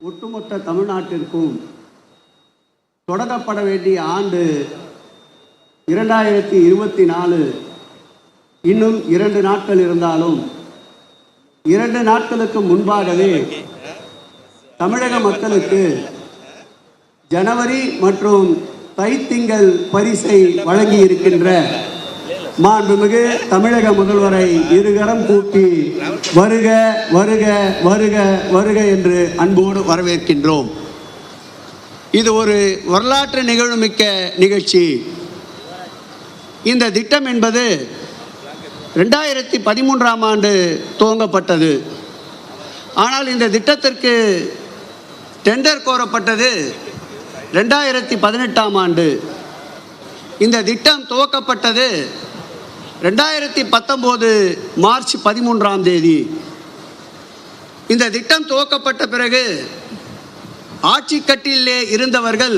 ஒட்டுமொத்த தமிழ்நாட்டிற்கும் தொடங்கப்பட வேண்டிய ஆண்டு இரண்டாயிரத்தி இருபத்தி நாலு. இன்னும் இரண்டு நாட்கள் இருந்தாலும் இரண்டு நாட்களுக்கு முன்பாகவே தமிழக மக்களுக்கு ஜனவரி மற்றும் தைத்திங்கள் பரிசை வழங்கி இருக்கின்ற மாண்புமிகு தமிழக முதல்வரை இருகரம் கூட்டி வருக வருக வருக வருக என்று அன்போடு வரவேற்கின்றோம். இது ஒரு வரலாற்று நிகழ்வுமிக்க நிகழ்ச்சி. இந்த திட்டம் என்பது ரெண்டாயிரத்தி பதிமூன்றாம் ஆண்டு துவங்கப்பட்டது. ஆனால் இந்த திட்டத்திற்கு டெண்டர் கோரப்பட்டது ரெண்டாயிரத்தி பதினெட்டாம் ஆண்டு. இந்த திட்டம் துவக்கப்பட்டது ரெண்டாயிரத்தி பத்தொம்போது மார்ச் பதிமூன்றாம் தேதி இந்த திட்டம் துவக்கப்பட்ட பிறகு ஆட்சி கட்டிலே இருந்தவர்கள்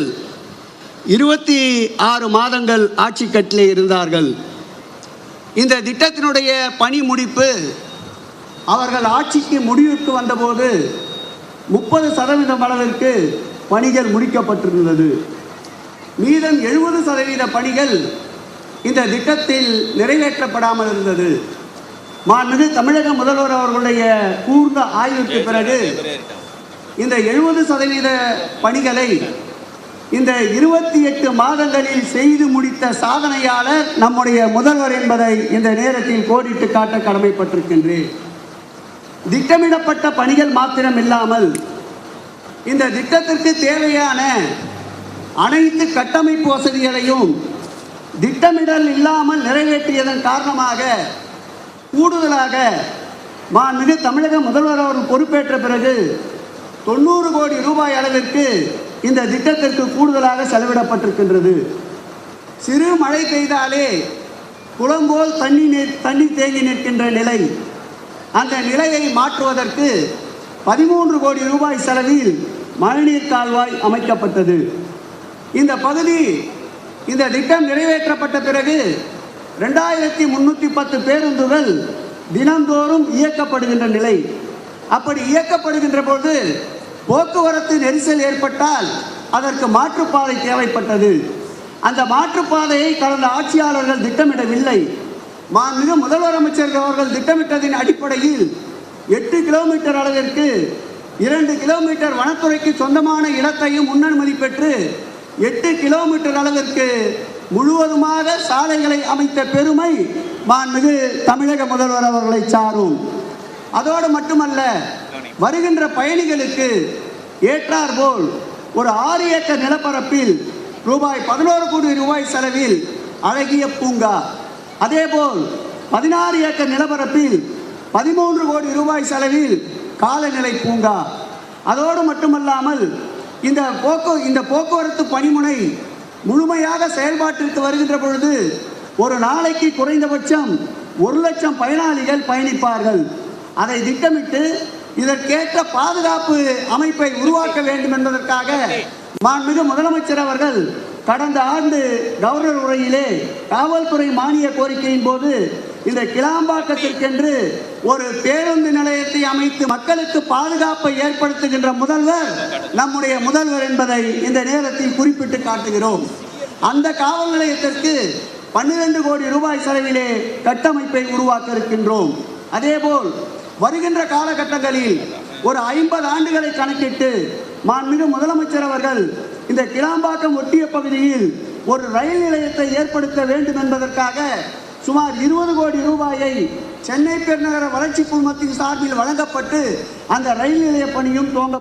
இருபத்தி ஆறு மாதங்கள் ஆட்சி கட்டிலே இருந்தார்கள். இந்த திட்டத்தினுடைய பணி முடிப்பு அவர்கள் ஆட்சிக்கு முடிவுக்கு வந்தபோது முப்பது சதவீதம் அளவிற்கு பணிகள் முடிக்கப்பட்டிருந்தது. மீதம் எழுபது சதவீத பணிகள் இந்த திட்டத்தில் நிறைவேற்றப்படாமல் இருந்தது. மாண்புமிகு தமிழக முதல்வர் அவர்களுடைய கூர்ந்த ஆய்வுக்கு பிறகு இந்த எழுபது சதவீத பணிகளை இந்த இருபத்தி எட்டு மாதங்களில் செய்து முடித்த சாதனையாளர் நம்முடைய முதல்வர் என்பதை இந்த நேரத்தில் கோடிட்டு காட்ட கடமைப்பட்டிருக்கின்றேன். திட்டமிடப்பட்ட பணிகள் மாத்திரம் இல்லாமல் இந்த திட்டத்திற்கு தேவையான அனைத்து கட்டமைப்பு வசதிகளையும் திட்டமிடல் இல்லாமல் நிறைவேற்றியதன் காரணமாக கூடுதலாக மாண்புமிகு தமிழக முதல்வர் அவர்கள் பொறுப்பேற்ற பிறகு தொண்ணூறு கோடி ரூபாய் அளவிற்கு இந்த திட்டத்திற்கு கூடுதலாக செலவிடப்பட்டிருக்கின்றது. சிறு மழை பெய்தாலே குளம் போல் தண்ணி நீர் தண்ணி தேங்கி நிற்கின்ற நிலை. அந்த நிலையை மாற்றுவதற்கு பதிமூன்று கோடி ரூபாய் செலவில் மழைநீர் கால்வாய் அமைக்கப்பட்டது. இந்த பகுதி இந்த திட்டம் நிறைவேற்றப்பட்ட பிறகு ரெண்டாயிரத்தி முன்னூற்றி பத்து பேருந்துகள் தினந்தோறும் இயக்கப்படுகின்ற நிலை. அப்படி இயக்கப்படுகின்ற பொழுது போக்குவரத்து நெரிசல் ஏற்பட்டால் அதற்கு மாற்றுப்பாதை தேவைப்பட்டது. அந்த மாற்றுப்பாதையை கடந்த ஆட்சியாளர்கள் திட்டமிடவில்லை. மாண்புமிகு முதல்வர் அமைச்சர் அவர்கள் திட்டமிட்டதின் அடிப்படையில் எட்டு கிலோமீட்டர் அளவிற்கு இரண்டு கிலோமீட்டர் வனத்துறைக்கு சொந்தமான இடத்தையும் முன்னனுமதி பெற்று எட்டு கிலோமீட்டர் அளவிற்கு முழுவதுமாக சாலைகளை அமைத்த பெருமை மாண்புமிகு தமிழக முதல்வர் அவர்களை சாரும். அதோடு மட்டுமல்ல வருகின்ற பயணிகளுக்கு ஏற்றாற்போல் ஒரு ஆறு ஏக்கர் நிலப்பரப்பில் ரூபாய் பதினோரு கோடி ரூபாய் செலவில் அழகிய பூங்கா. அதேபோல் பதினாறு ஏக்கர் நிலப்பரப்பில் பதிமூன்று கோடி ரூபாய் செலவில் காலநிலை பூங்கா. அதோடு மட்டுமல்லாமல் இந்த போக்கு இந்த போக்குவரத்து பணிமுனை முழுமையாக செயல்பாட்டிற்கு வருகின்ற பொழுது ஒரு நாளைக்கு குறைந்தபட்சம் ஒரு லட்சம் பயனாளிகள் பயணிப்பார்கள். அதை திட்டமிட்டு இதற்கேற்ற பாதுகாப்பு அமைப்பை உருவாக்க வேண்டும் என்பதற்காக மாண்புமிகு முதலமைச்சர் அவர்கள் கடந்த ஆண்டு கவர்னர் உரையிலே காவல்துறை மானிய கோரிக்கையின் போது இந்த கிளாம்பாக்கத்திற்கென்று ஒரு பேருந்து நிலையத்தை அமைத்து மக்களுக்கு பாதுகாப்பை ஏற்படுத்துகின்ற முதல்வர் நம்முடைய முதல்வர் என்பதை இந்த நேரத்தில் குறிப்பிட்டு காட்டுகிறோம். அந்த காவல் நிலையத்திற்கு பன்னிரண்டு கோடி ரூபாய் செலவிலே கட்டமைப்பை உருவாக்க இருக்கின்றோம் அதேபோல் வருகின்ற காலகட்டங்களில் ஒரு ஐம்பது ஆண்டுகளை கணக்கிட்டு மாண்புமிகு முதலமைச்சர் அவர்கள் இந்த கிளாம்பாக்கம் ஒட்டிய பகுதியில் ஒரு ரயில் நிலையத்தை ஏற்படுத்த வேண்டும் என்பதற்காக சுமார் இருபது கோடி ரூபாயை சென்னை பெருநகர வளர்ச்சி குழுமத்தின் சார்பில் வழங்கப்பட்டு அந்த ரயில் நிலைய பணியும் துவங்க